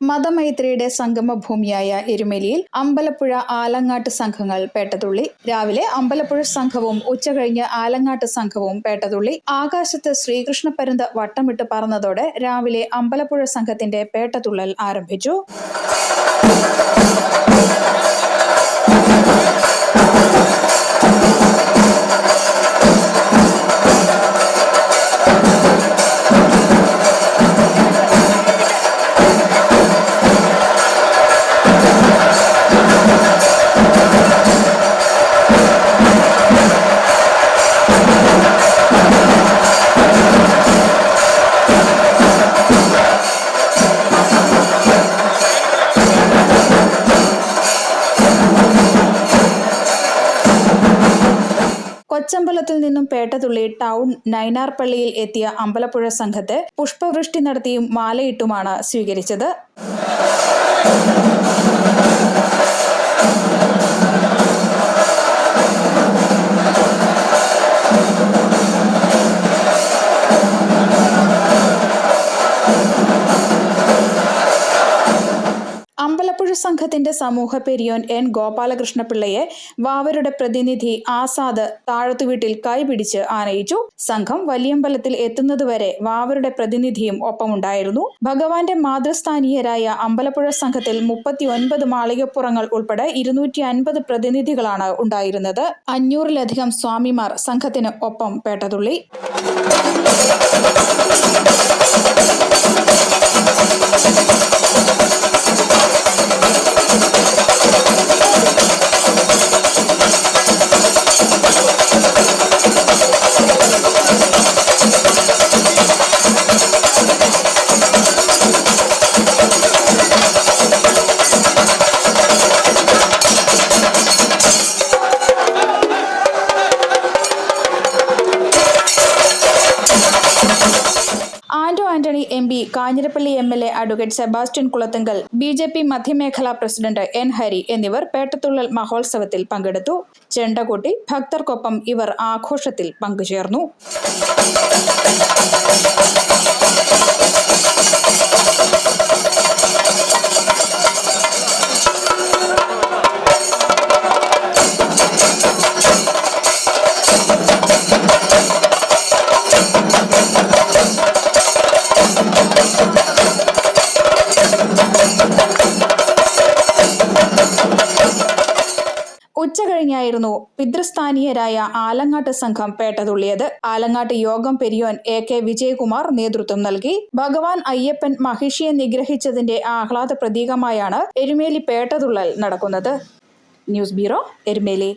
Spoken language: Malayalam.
മതമൈത്രിയുടെ സംഗമഭൂമിയായ എരുമേലിയിൽ അമ്പലപ്പുഴ ആലങ്ങാട്ട് സംഘങ്ങൾ പേട്ടതുള്ളി. രാവിലെ അമ്പലപ്പുഴ സംഘവും ഉച്ചകഴിഞ്ഞ് ആലങ്ങാട്ട് സംഘവും പേട്ടതുള്ളി. ആകാശത്ത് ശ്രീകൃഷ്ണ പരുന്ത് വട്ടമിട്ട് പറന്നതോടെ രാവിലെ അമ്പലപ്പുഴ സംഘത്തിന്റെ പേട്ടതുള്ളൽ ആരംഭിച്ചു. കൊച്ചമ്പലത്തിൽ നിന്നും പേട്ടതുള്ളി ടൗൺ നൈനാർപ്പള്ളിയിൽ എത്തിയ അമ്പലപ്പുഴ സംഘത്തെ പുഷ്പവൃഷ്ടി നടത്തിയും മാലയിട്ടുമാണ് സ്വീകരിച്ചത്. അമ്പലപ്പുഴ സംഘത്തിന്റെ സമൂഹ പെരിയോൻ എൻ ഗോപാലകൃഷ്ണപിള്ളയെ വാവരുടെ പ്രതിനിധി ആസാദ് താഴത്തുവീട്ടിൽ കൈപിടിച്ച് ആനയിച്ചു. സംഘം വലിയമ്പലത്തിൽ എത്തുന്നതുവരെ വാവരുടെ പ്രതിനിധിയും ഒപ്പമുണ്ടായിരുന്നു. ഭഗവാന്റെ മാതൃസ്ഥാനീയരായ അമ്പലപ്പുഴ സംഘത്തിൽ മുപ്പത്തി ഒൻപത് മാളികപ്പുറങ്ങൾ ഉൾപ്പെടെ ഇരുന്നൂറ്റി അൻപത് പ്രതിനിധികളാണ് ഉണ്ടായിരുന്നത്. അഞ്ഞൂറിലധികം സ്വാമിമാർ സംഘത്തിന് ഒപ്പം പേട്ടതുള്ളി. Anto Antony M P Kanjirappally M L A advocate Sebastian Kulathunkal B J P മധ്യമേഖലാ president N Hari എന്നിവർ പേട്ടത്തുള്ളൽ മഹോത്സവത്തിൽ പങ്കെടുത്തു. ചെണ്ടകൂട്ടി ഭക്തർക്കൊപ്പം ഇവർ ആഘോഷത്തിൽ പങ്കുചേർന്നു. ഉച്ച കഴിഞ്ഞായിരുന്നു പിതൃസ്ഥാനീയരായ ആലങ്ങാട്ട് സംഘം പേട്ടതുള്ളിയത് ആലങ്ങാട്ട് യോഗം പെരിയോൻ എ കെ വിജയകുമാർ നേതൃത്വം നൽകി. ഭഗവാൻ അയ്യപ്പൻ മഹിഷിയെ നിഗ്രഹിച്ചതിന്റെ ആഹ്ലാദ പ്രതീകമായാണ് എരുമേലി പേട്ടതുള്ളൽ നടക്കുന്നത്. News bureau Erumeli.